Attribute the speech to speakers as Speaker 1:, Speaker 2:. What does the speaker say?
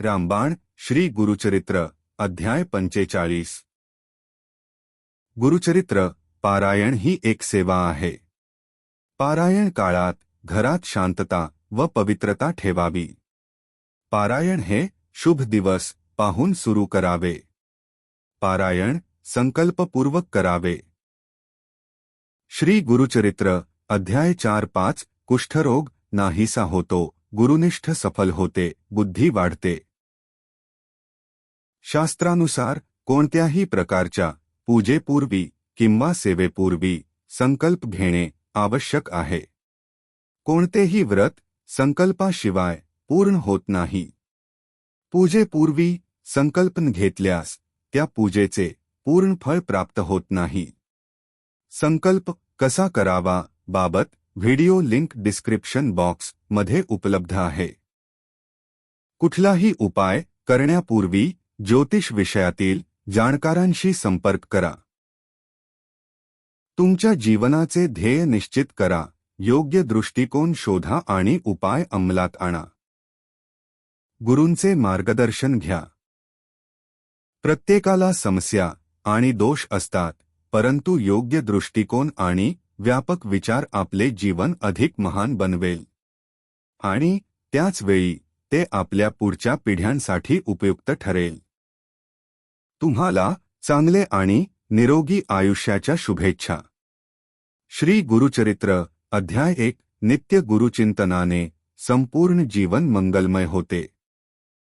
Speaker 1: रामबाण, श्री गुरुचरित्र, अध्याय पंचेचाळीस. गुरुचरित्र, पारायण ही एक सेवा आहे. पारायण काळात घरात शांतता व पवित्रता ठेवावी. पारायण हे शुभ दिवस पाहून सुरू करावे. पारायण संकल्पपूर्वक करावे. श्री गुरुचरित्र, अध्याय चार पाच, कुष्ठरोग नाहीसा होतो, गुरुनिष्ठ सफल होते, बुद्धी वाढते. शास्त्रानुसार कोणत्याही प्रकारच्या पूजेपूर्वी किंवा सेवेपूर्वी संकल्प घेणे आवश्यक आहे. कोणतेही व्रत संकल्पाशिवाय पूर्ण होत नाही. पूजेपूर्वी संकल्पन घेतल्यास त्या पूजेचे पूर्ण फळ प्राप्त होत नाही. संकल्प कसा करावा बाबत व्हिडिओ लिंक डिस्क्रिप्शन बॉक्स मध्ये उपलब्ध आहे. कुठलाही उपाय करण्यापूर्वी ज्योतिष विषयातील जाणकारांशी संपर्क करा. तुमच्या जीवनाचे ध्येय निश्चित करा. योग्य दृष्टिकोन शोधा आणि उपाय अंमलात आणा. गुरूंचे मार्गदर्शन घ्या. प्रत्येकाला समस्या आणि दोष असतात परंतु योग्य दृष्टिकोन आणि व्यापक विचार आपले जीवन अधिक महान बनवेल. आणि त्याच वेळी ते आपल्या पुढच्या पिढ्यांसाठी उपयुक्त ठरेल. तुम्हाला चांगले आणि निरोगी आयुष्याच्या शुभेच्छा. श्री गुरुचरित्र अध्याय एक नित्य गुरुचिंतनाने संपूर्ण जीवन मंगलमय होते.